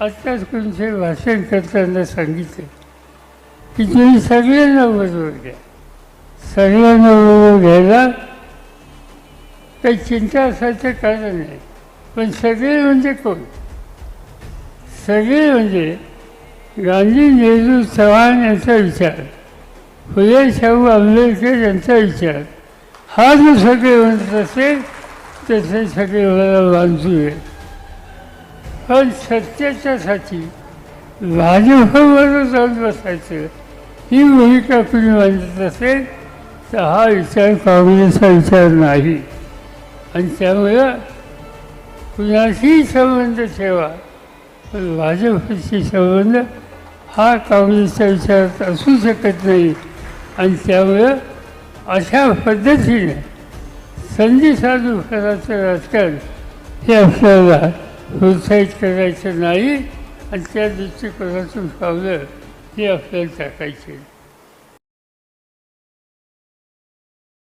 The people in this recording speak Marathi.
आत्ताच कोणते भाषण करताना सांगितले की तुम्ही सगळ्यांना बरोबर घ्या. सगळ्यांना बरोबर घ्यायला काही चिंता असायचं कारण नाही. पण सगळे म्हणजे कोण? सगळे म्हणजे गांधी नेहरू चव्हाण यांचा विचार फुले शाहू आंबेडकर यांचा विचार. हा जो सगळे म्हणत असेल तसे सगळे मला बांधू पण सत्याच्यासाठी भाजपबरोबर जाऊन बसायचं. ही भूमिका कुणी मांडत असेल तर हा विचार काँग्रेसचा विचार नाही. आणि त्यामुळं कुणाशीही संबंध ठेवा पण भाजपशी संबंध हा काँग्रेसच्या विचारात असू शकत नाही. आणि त्यामुळं अशा पद्धतीने संधी साधू फराचं राजकारण हे आपल्याला प्रोत्साहित करायचं नाही आणि त्या दृष्टिकोनातून पावलं हे आपल्याला टाकायचे